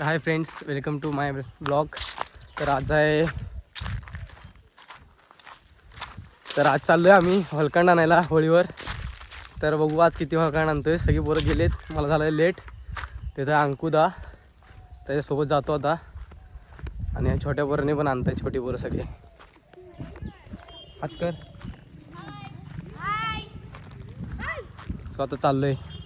Hi friends welcome to my blog तर आज आहे तर आज चाललो आहे आम्ही हलकंड आणायला होळीवर. तर बघू आज किती हलकंड आणतोय. सगळी पोरं गेलेत. मला झालं लेट तिथं अंकुदा. त्याच्यासोबत जातो आता. आणि छोट्या पोरांनी पण आणताय छोटी पोरं सगळे. हात कर. सो आता चाललोय. आता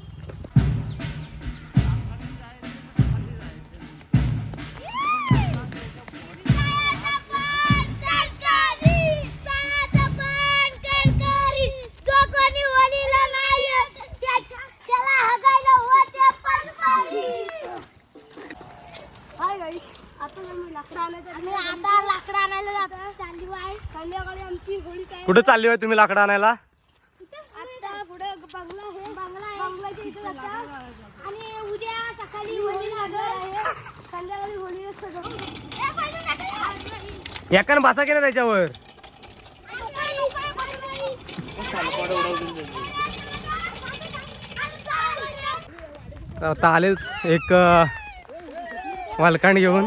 कुठे चालली होय तुम्ही लाकडं आणायला? आता पुढे बंगला आहे. बंगला आहे बंगलाच्या इथे जाता आणि उद्या सकाळी होळी लागत आहे. संध्याकाळी होळी असतं एकानं भाषा केला त्याच्यावर. आता आले एक वालकांड घेऊन.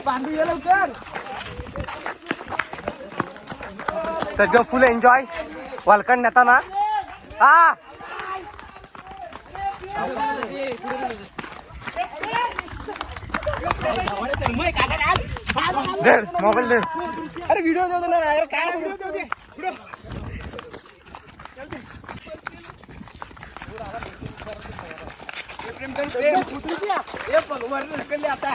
चला त्याचं फुल एन्जॉय वालकंड नेताना. हा. मोबाईल धर. अरे व्हिडिओ देतो ना अरे काय आता.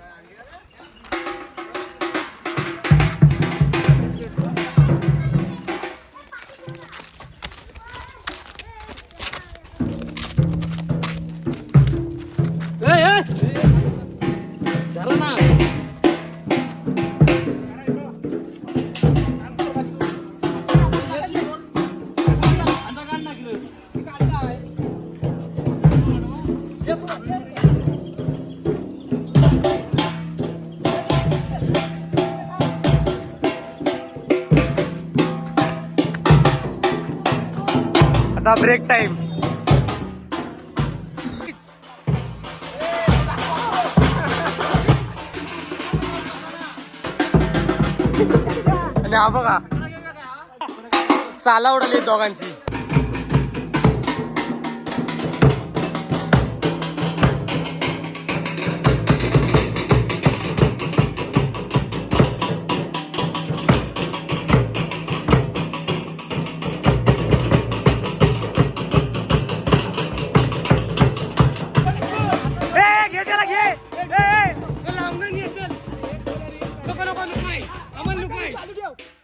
Break time. आणि हा बघा. साला उडाली दोघांची.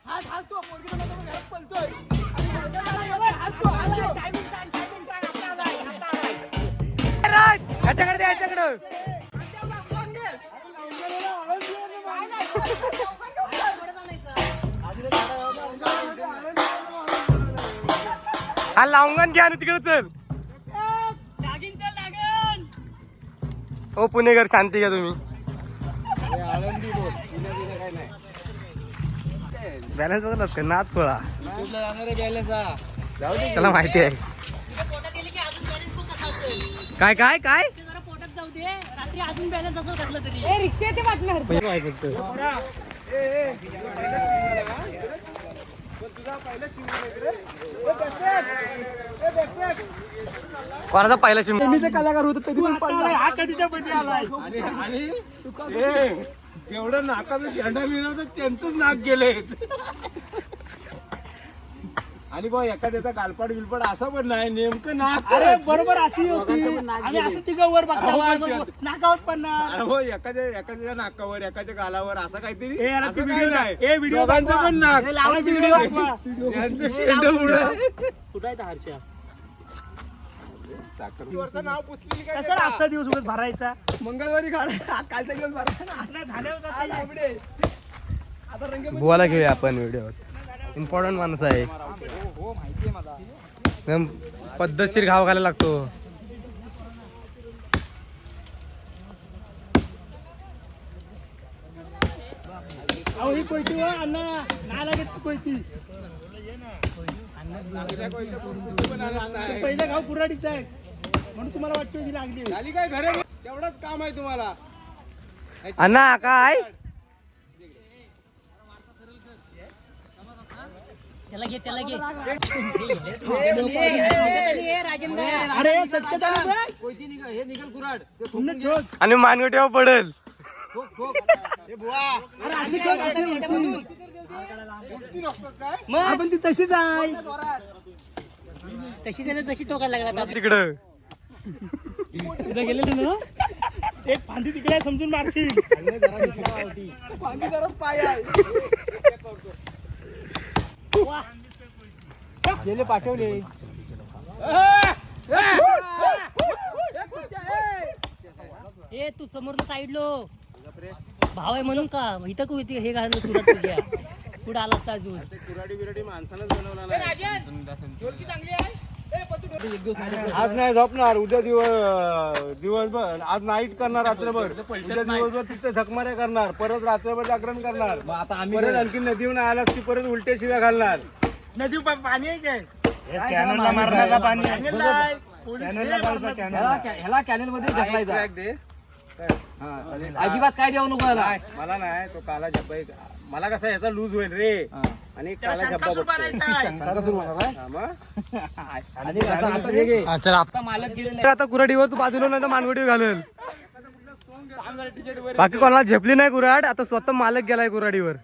आहे. ए, राज, ह्याच्याकडे दे, ह्याच्याकडे. हा लावंगण घ्या आणि तिकडे चल. हो पुणेकर शांती घ्या तुम्ही. बॅलन्स बघत का नाच थोडा त्याला माहिती आहे. काय काय काय? पोटात जाऊ दे. रात्री अजून बॅलन्स असं घातलं तरी. रिक्षा ते वाटणार पैसे माहिती फक्त. कोणाचा पहिला शिम कलाकार होतो कधी पण पडला हा कधीच्या आलाय. जेवढं नाकाचं झेंडा मिळवतं त्यांचंच नाक गेले. आणि बा एखाद्याचा गालपाड बिलपाड असं पण नाही नेमकं नाक अरे बरोबर अशी होती. आणि असं तिघं वर अहो, पण ते- अरे हो एखाद्या एखाद्याच्या नाकावर एखाद्या गालावर असं काहीतरी ए, याला ती असं व्हिडिओ काही दाख- ए, दोघांचं दाखवा. पण नाक. हे लावायची व्हिडिओ दाखवा. यांचं शेंड उडं. कुठं आहे हर्षा? कसा आजचा दिवस उगाच भरायचा? मंगळवारी काढा कालचा दिवस झाल्यावर कसं बुवाला घेऊया आपण व्हिडिओ इम्पॉर्टंट माणूस आहे. पद्धतशीर घाव घालायला लागतो. अहो ही कोयती हो अण्णा. नाही लागत ती कोयती. पहिलं गाव कुऱ्हाडीचं आहे. म्हणून तुम्हाला वाटतं की लागली झाली काय घरे? तेवढंच काम आहे तुम्हाला. अण्णा काय? त्याला घे त्याला घे. राजेंद्र अरे सत्य चालू आहे आणि मानगटीवर पडल. अरे. मग? आपण ती तशीच आहे. तशी झाली तशी टोकायला लागला तिकडं. तिथं गेलेलं ना? एक फांदी तिकडे आहे, समजून मारशील फांदी जरा पाय गेले पाठवले. ए तू समोर साईडलो भाव आहे म्हणून का? इथं तू इथे हे घालून तुला तुझ्या. पुढे आला असता अजून? कुराडी बिराडी माणसानंच बनवला आज नाही झोपणार उद्या दिवस दिवसभर आज नाईट करणार रात्रभर. उद्या दिवसभर तिथे झकमाऱ्या करणार परत रात्रभर जागरण करणार. परत आणखी नदीहून आलास की परत उलटे शिव्या घालणार. नदी पाणी आहे काय? कॅनलला मारण्याला पाणी ह्याला कॅनेल मध्ये ढकलायचा अजिबात काय देऊ नको मला नाही तो काला एक- मला कसा याचा लूज होईल रे. आणि काला झब्बा बघतो. हा, आता हे. हा, मालक कुराडीवर तू बाजूला नाही तर मानगटीवर घालेल बाकी कोणाला झेपली नाही कुराड आता स्वतः मालक गेलाय कुराडीवर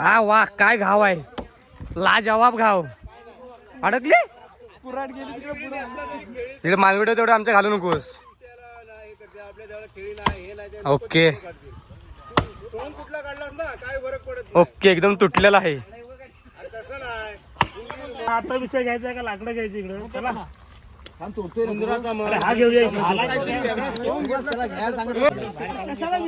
हा वा काय घाव आहे. ला जवाब घाव. अडकली? तिकडे मानगटीवर तेवढं आमच्या घालू नकोस. ओके. सोंग कुठला काढलास ना काय फरक पडत ओके एकदम तुटलेला आहे. नाही. तसं नाही. आता विषय घ्यायचा का? लाकडं घ्यायची इकडे? चला. हा घेऊया इकडे. त्याला घ्यायला सांगितलं कशाला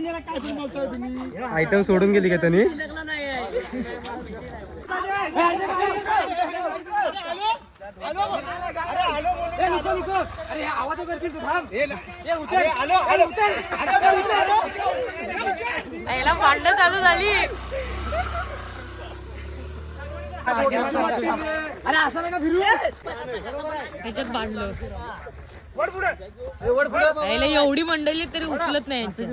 याला भांडणं चालू झाली. अरे असं नका फिरू? ह्याच्यात भांडलं याला एवढी मंडळी तरी उचलत नाही यांची.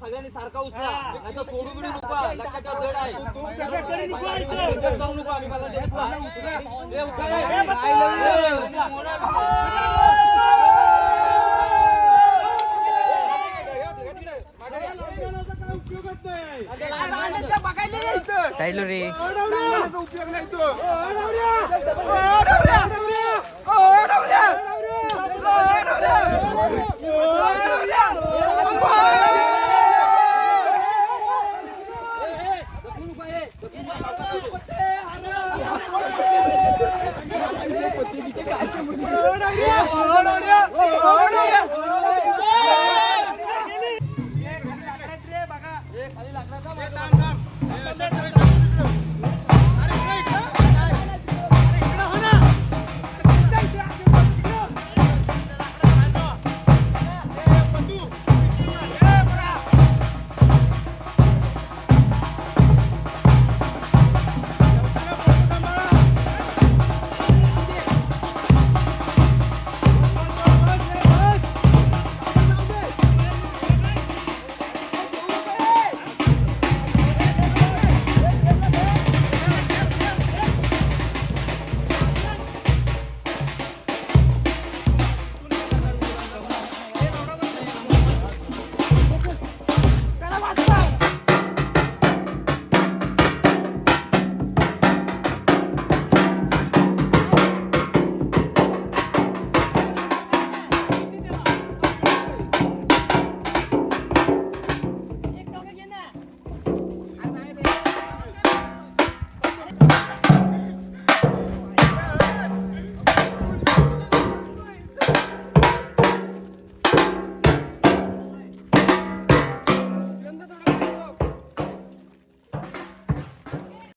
सगळ्यांनी सारखा रे उपयोग नाही तो